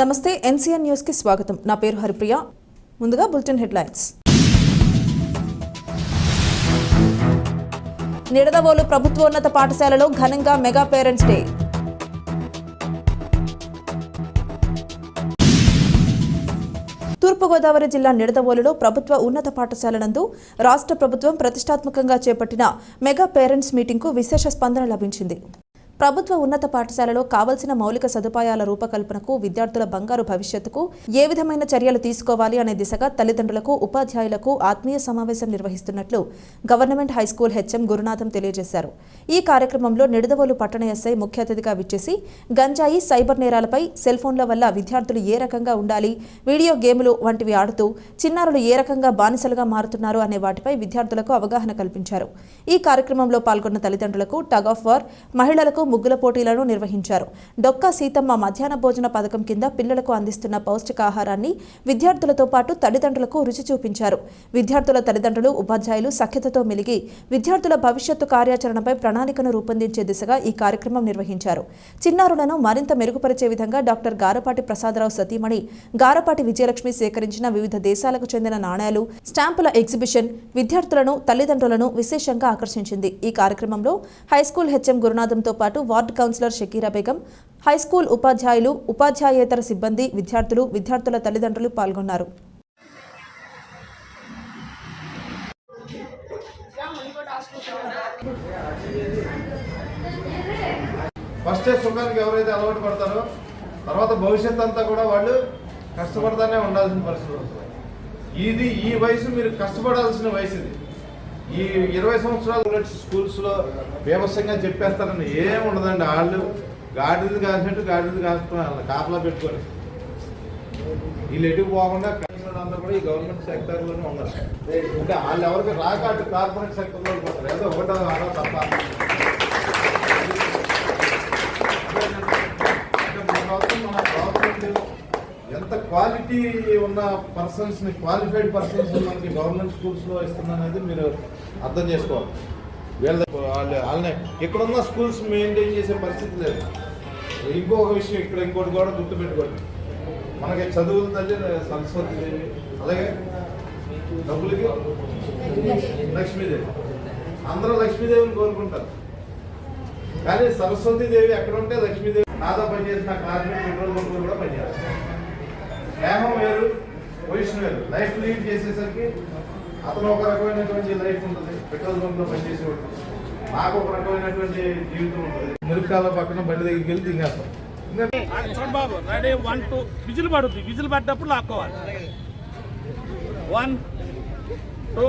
నమస్తే ఎన్సీఎన్ న్యూస్కి స్వాగతం. నా పేరు హరిప్రియ. ముందుగా బులెటిన్ హెడ్లైన్స్. నిడదవోలు ప్రభుత్వోన్నత పాఠశాలలో ఘనంగా మెగా పేరెంట్స్ డే. తూర్పుగోదావరి జిల్లా నిడదవోలులో ప్రభుత్వ ఉన్నత పాఠశాల నందు రాష్ట్ర ప్రభుత్వం ప్రతిష్టాత్మకంగా చేపట్టిన మెగా పేరెంట్స్ మీటింగ్కు విశేష స్పందన లభించింది. ప్రభుత్వ ఉన్నత పాఠశాలలో కావలసిన మౌలిక సదుపాయాల రూపకల్పనకు విద్యార్థుల బంగారు భవిష్యత్తుకు ఏ విధమైన చర్యలు తీసుకోవాలి అనే దిశగా తల్లిదండ్రులకు ఉపాధ్యాయులకు ఆత్మీయ సమావేశం నిర్వహిస్తున్నట్లు గవర్నమెంట్ హైస్కూల్ హెచ్ఎం గురునాథం తెలియజేశారు. ఈ కార్యక్రమంలో నిడదవోలు పట్టణ ఎస్ఐ ముఖ్య అతిథిగా విచ్చేసి గంజాయి సైబర్ నేరాలపై సెల్ ఫోన్ల వల్ల విద్యార్థులు ఏ రకంగా ఉండాలి వీడియో గేములు వంటివి ఆడుతూ చిన్నారులు ఏ రకంగా బానిసలుగా మారుతున్నారు అనే వాటిపై విద్యార్థులకు అవగాహన కల్పించారు. ఈ కార్యక్రమంలో పాల్గొన్న తల్లిదండ్రులకు టగ్ ఆఫ్ వార్ మహిళలకు ముగ్గుల పోటీలను నిర్వహించారు. డొక్కా సీతమ్మ మధ్యాహ్న భోజన పథకం కింద పిల్లలకు అందిస్తున్న పౌష్టికాహారాన్ని విద్యార్థులతో పాటు తల్లిదండ్రులకు రుచి చూపించారు. విద్యార్థుల తల్లిదండ్రులు ఉపాధ్యాయులు సఖ్యతతో మెలిగి విద్యార్థుల భవిష్యత్తు కార్యాచరణపై ప్రణాళికను రూపొందించే దిశగా ఈ కార్యక్రమం నిర్వహించారు. చిన్నారులను మరింత మెరుగుపరిచే విధంగా డాక్టర్ గారపాటి ప్రసాదరావు సతీమణి గారపాటి విజయలక్ష్మి సేకరించిన వివిధ దేశాలకు చెందిన నాణేలు స్టాంపుల ఎగ్జిబిషన్ విద్యార్థులను తల్లిదండ్రులను విశేషంగా ఆకర్షించింది. ఈ కార్యక్రమంలో హైస్కూల్ హెచ్ఎం గురునాథంతో పాటు ward councillor Shakira Begum high school ఉపాధ్యాయులు ఉపాధ్యాయేతర సిబ్బంది విద్యార్థులు విద్యార్థుల తల్లిదండ్రులు పాల్గొన్నారు. ఫస్ట్ సుఖానికి ఎవరైతే అలవాటు పడతారో తర్వాత భవిష్యత్ అంతా కూడా వాళ్ళు కష్టపడతానే ఉండాల్సిన పరిస్థితి ఇది ఈ వయసు మీరు కష్టపడాల్సిన వయసు ఇది. ఈ ఇరవై సంవత్సరాలు స్కూల్స్లో బీభత్సంగా చెప్పేస్తారని ఏం ఉండదండి. వాళ్ళు గాడిది కాసినట్టు గాడిది కాస్తున్నారు కాపలా పెట్టుకొని. వీళ్ళు ఎటు పోకుండా అందరూ కూడా ఈ గవర్నమెంట్ సెక్టర్లోనే ఉన్నారు. అంటే వాళ్ళు ఎవరికి రాక అటు కార్పొరేట్ సెక్టర్లో పోతారు. ఏదో ఒకటో ఆడో తప్ప. మన ప్రభుత్వం, మన గవర్నమెంట్ ఎంత క్వాలిటీ ఉన్న పర్సన్స్ని క్వాలిఫైడ్ పర్సన్స్ మనకి గవర్నమెంట్ స్కూల్స్లో ఇస్తుందనేది మీరు అర్థం చేసుకోవాలి. వీళ్ళ వాళ్ళు వాళ్ళనే ఇక్కడున్న స్కూల్స్ మెయింటైన్ చేసే పరిస్థితి లేదు. ఇంకొక విషయం ఇక్కడ ఇంకోటి కూడా గుర్తుపెట్టుకోండి. మనకి చదువుల తల్లి సరస్వతి దేవి అలాగే డబ్బులకి లక్ష్మీదేవి. అందరూ లక్ష్మీదేవిని కోరుకుంటారు. కానీ సరస్వతి దేవి ఎక్కడ ఉంటే లక్ష్మీదేవి నాతో పనిచేసిన కార్మిక పెట్రోల్ బంకులు కూడా పనిచేస్తారు. స్నేహం వేరు పొజిషన్ వేరు. లైఫ్ లీడ్ చేసేసరికి అతను ఒక రకమైనటువంటి లైఫ్ ఉంటుంది. పెట్రోల్ బంక్లో పనిచేసేవాడు. నాకు ఒక రకమైనటువంటి జీవితం ఉంటుంది. మురికాల పక్కన బండి దగ్గరికి వెళ్ళి దిగేస్తాం. ఇంకా చూడండి బాబు రెడీ వన్ టూ. విజిల్ పడుద్ది. విజిల్ పడ్డప్పుడు లాక్కోవాలి. One two.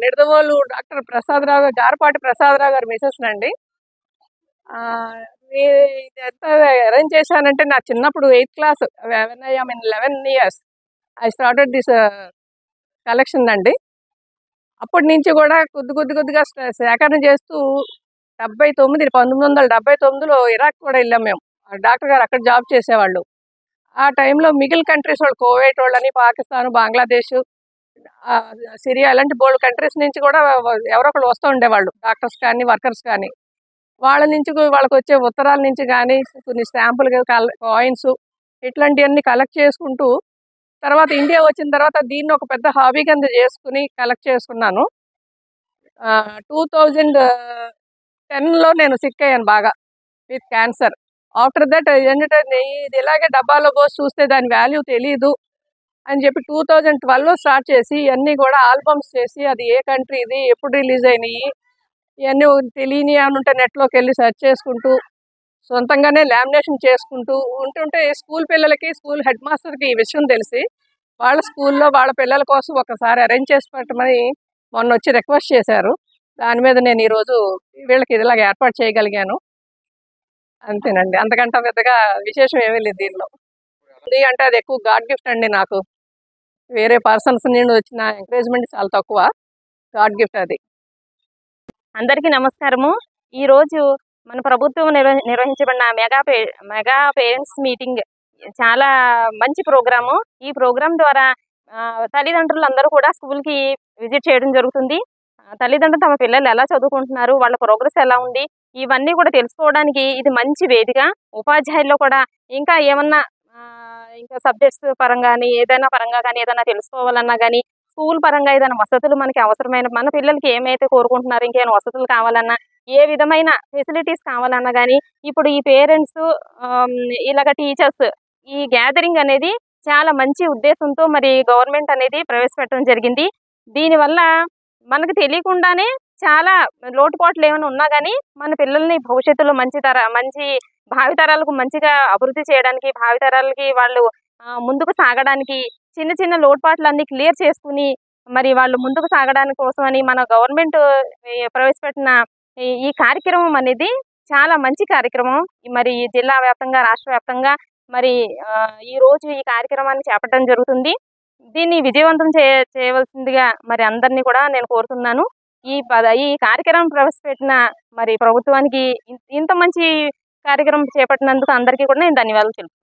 Nidadavolu doctor Prasadarao garu Garapati Prasadarao గారు మిసెస్ అండి. ఇది ఎంత అరేంజ్ చేశానంటే నా చిన్నప్పుడు eighth class when I mean eleven years I started this collection అండి. అప్పటి నుంచి కూడా కొద్ది కొద్ది కొద్దిగా సేకరణ చేస్తూ డెబ్బై తొమ్మిది పంతొమ్మిది వందల డెబ్బై తొమ్మిదిలో ఇరాక్ కూడా వెళ్ళాం మేము. డాక్టర్ గారు అక్కడ జాబ్ చేసేవాళ్ళు. ఆ టైంలో మిగిలిన కంట్రీస్ వాళ్ళు కోవేట్ వాళ్ళని పాకిస్తాన్ బంగ్లాదేశ్ సిరియా ఇలాంటి బోల్డ్ కంట్రీస్ నుంచి కూడా ఎవరో ఒకళ్ళు వస్తూ ఉండేవాళ్ళు. డాక్టర్స్ కానీ వర్కర్స్ కానీ. వాళ్ళ నుంచి వాళ్ళకి వచ్చే ఉత్తరాల నుంచి కానీ కొన్ని స్టాంపులు కాయిన్స్ ఇట్లాంటివన్నీ కలెక్ట్ చేసుకుంటూ తర్వాత ఇండియా వచ్చిన తర్వాత దీన్ని ఒక పెద్ద హాబీ కింద చేసుకుని కలెక్ట్ చేసుకున్నాను. టూ థౌజండ్ టెన్లో నేను సిక్ అయ్యాను బాగా విత్ క్యాన్సర్. ఆఫ్టర్ దట్ ఏంటంటే ఇది ఇలాగే డబ్బాలో పోసి చూస్తే దాని వాల్యూ తెలియదు అని చెప్పి టూ థౌజండ్ ట్వెల్వ్లో స్టార్ట్ చేసి ఇవన్నీ కూడా ఆల్బమ్స్ చేసి అది ఏ కంట్రీ ఇది ఎప్పుడు రిలీజ్ అయినాయి ఇవన్నీ తెలియని అని ఉంటే నెట్లోకి వెళ్ళి సెర్చ్ చేసుకుంటూ సొంతంగానే లామినేషన్ చేసుకుంటూ ఉంటుంటే స్కూల్ పిల్లలకి స్కూల్ హెడ్ మాస్టర్కి ఈ విషయం తెలిసి వాళ్ళ స్కూల్లో వాళ్ళ పిల్లల కోసం ఒకసారి అరేంజ్ చేసి పెట్టమని మొన్న వచ్చి రిక్వెస్ట్ చేశారు. దాని మీద నేను ఈరోజు వీళ్ళకి ఇదిలాగా ఏర్పాటు చేయగలిగాను. అంతేనండి. అంతకంటే పెద్దగా విశేషం ఏమీ లేదు దీనిలో. ఇది అంటే అది ఎక్కువ గాడ్ గిఫ్ట్ అండి నాకు. వేరే పర్సన్స్ నుండి వచ్చిన ఎంకరేజ్మెంట్ చాలా తక్కువ. గాడ్ గిఫ్ట్ అది. అందరికీ నమస్కారము. ఈ రోజు మన ప్రభుత్వం నిర్వ- నిర్వహించబడిన mega pay mega parents meeting చాలా మంచి ప్రోగ్రాము. ఈ ప్రోగ్రాం ద్వారా తల్లిదండ్రులు అందరూ కూడా స్కూల్కి విజిట్ చేయడం జరుగుతుంది. తల్లిదండ్రులు తమ పిల్లలు ఎలా చదువుకుంటున్నారు వాళ్ళ ప్రోగ్రెస్ ఎలా ఉంది ఇవన్నీ కూడా తెలుసుకోవడానికి ఇది మంచి వేదిక. ఉపాధ్యాయుల్లో కూడా ఇంకా ఏమన్నా ఇంకా సబ్జెక్ట్స్ పరంగా కానీ ఏదైనా పరంగా కానీ ఏదైనా తెలుసుకోవాలన్నా కానీ స్కూల్ పరంగా ఏదైనా వసతులు మనకి అవసరమైన మన పిల్లలకి ఏమైతే కోరుకుంటున్నారు ఇంకేమైనా వసతులు కావాలన్నా ఏ విధమైన ఫెసిలిటీస్ కావాలన్నా కానీ ఇప్పుడు ఈ పేరెంట్స్ ఇలాగ టీచర్స్ ఈ గ్యాదరింగ్ అనేది చాలా మంచి ఉద్దేశంతో మరి గవర్నమెంట్ అనేది ప్రవేశపెట్టడం జరిగింది. దీనివల్ల మనకు తెలియకుండానే చాలా లోటుపాట్లు ఏమైనా ఉన్నా కానీ మన పిల్లల్ని భవిష్యత్తులో మంచి తర మంచి భావితరాలకు మంచిగా అభివృద్ధి చేయడానికి భావితరాలకి వాళ్ళు ముందుకు సాగడానికి చిన్న చిన్న లోటుపాట్లన్నీ క్లియర్ చేసుకుని మరి వాళ్ళు ముందుకు సాగడానికి కోసమని మన గవర్నమెంట్ ప్రవేశపెట్టిన ఈ- కార్యక్రమం అనేది చాలా మంచి కార్యక్రమం. మరి ఈ జిల్లా వ్యాప్తంగా రాష్ట్ర వ్యాప్తంగా మరి ఈ రోజు ఈ కార్యక్రమాన్ని చేపట్టడం జరుగుతుంది. దీన్ని విజయవంతం చే చేయవలసిందిగా మరి అందరినీ కూడా నేను కోరుతున్నాను. ఈ పద ఈ కార్యక్రమం ప్రవేశపెట్టిన మరి ప్రభుత్వానికి ఇంత మంచి కార్యక్రమం చేపట్టినందుకు అందరికీ కూడా నేను ధన్యవాదాలు తెలుపుతున్నాను.